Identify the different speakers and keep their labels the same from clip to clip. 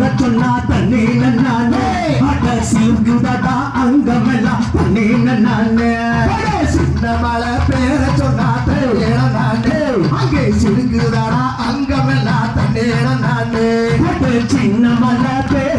Speaker 1: பேர சொன்னா நானே அட சிங்குதடா அங்கமெல்லாம் தண்ணி நானே சின்ன மலை பேர சொன்னா தண்ணி நானே அங்கே சிறுகுதடா அங்கமெல்லாம் தண்ணி நானே சின்ன மலை பேர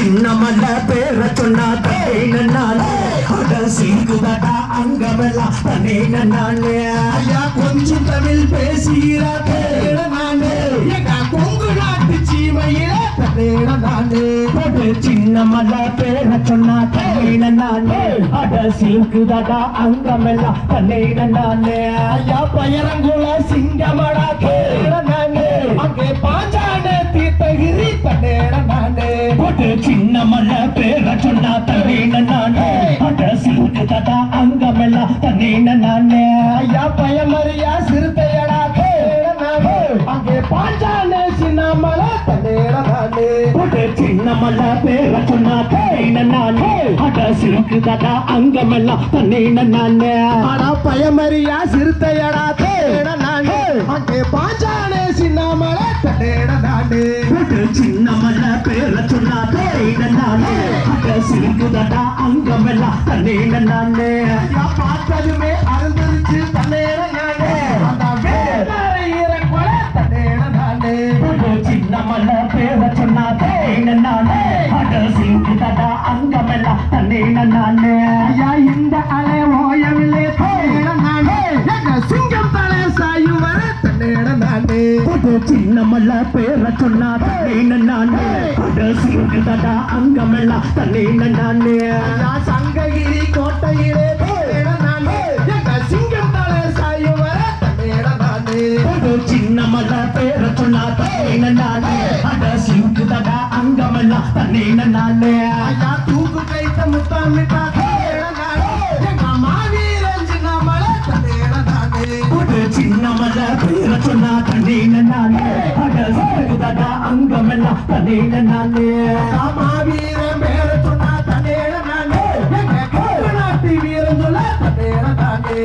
Speaker 1: சின்ன மலை பேர சொன்னா தனே நானே அட சிறுகுதடா அங்கமெல்லாம் தனே நானே ஐயா கொஞ்சம் தமிழ் பேசுகிறா பேர நானே எங்க கொங்கு நாட்டு சீமையில தன்னேர நானே கொடு சின்ன மலை பேர சொன்னா தண்ணீன நானே அட சிறுகுதடா அங்கமெல்லாம் தண்ணீன நானே ஐயா பயரங்குள சிங்கமடா பேர நானே அங்கே பாஞ்சான தீர்த்தகிரி தன்னேட கொடு சின்ன மலை பேர சொன்னா தண்ணீன நானே. அட சிறுகுதடா அங்கமெல்லாம் தண்ணீன நானே. ஐயா பயமறியா சிறுத்தையடா அங்கே பாஞ்சான சின்னமலை தன்னேர நானே. கொடு சின்ன மலை பேர சொன்னா தண்ணீன நானே. அட சிறுகுதடா அங்கமெல்லாம் தண்ணீன நானே.
Speaker 2: அட பயமறியா சிறுத்தையடா தேட நானே. அங்கே பாஞ்சானே தன்னேட நானே
Speaker 1: கொடு சின்ன மலை பேர சொன்னா தண்ணீன நானே அட சிறுகுதடா அங்கமெல்லாம் தண்ணீன நானே
Speaker 2: ஐயா பார்த்ததுமே அருந்தரிச்சு தன்னேட நானே அந்த வேதார ஈரக்குலை தன்னேட நானே
Speaker 1: சின்ன மலை பேர சொன்னா தேன நானே அட சிங்குதடா அங்கமெல்லாம் தண்ணீன நானே
Speaker 2: ஐயா இந்த அலை ஓயவில்லை தேட நானே எங்க சிங்கம் தலை
Speaker 1: சாய் மலை பேர சொன்னா தண்ணீன நானே சிங்குதடா அங்கமெல்லாம் தண்ணீன நானே
Speaker 2: சங்ககிரி கோட்டையிலே தேட நானே எங்க சிங்கம் தலை சாயும் வர தன்னேட நானே
Speaker 1: ஒரு சின்ன மலை பேர சொன்னா தண்ணீன நானே அட சிங்குதடா அங்கமெல்லாம் தண்ணீன நானே
Speaker 2: தூக்கு கைத்த முத்தமிட்டா தேட நானே எங்க மாவீரன் சின்ன மலை தன்னேட நானே
Speaker 1: ஒரு சின்ன மலை பேர சொன்னா தண்ணீன நானே அட சிங்குதடா அங்கமெல்லாம் தண்ணீன நானே
Speaker 2: மாவீரன் பேர சொன்னா தன்னேட நானே நாட்டு வீரன் சொல்ல தன்னேட நானே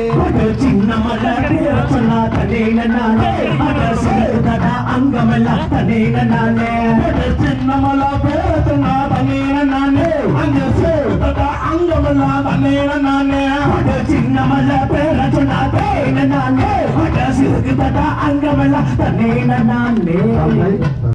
Speaker 1: சின்ன மலை பேர சொன்னா தண்ணீன நானே அங்கமெல்லாம் தண்ணீன நானே அட சின்ன மலை பேர சொன்னா தண்ணீன நானே. அட சிறுகுதடா அங்கமெல்லாம் தண்ணீன நானே.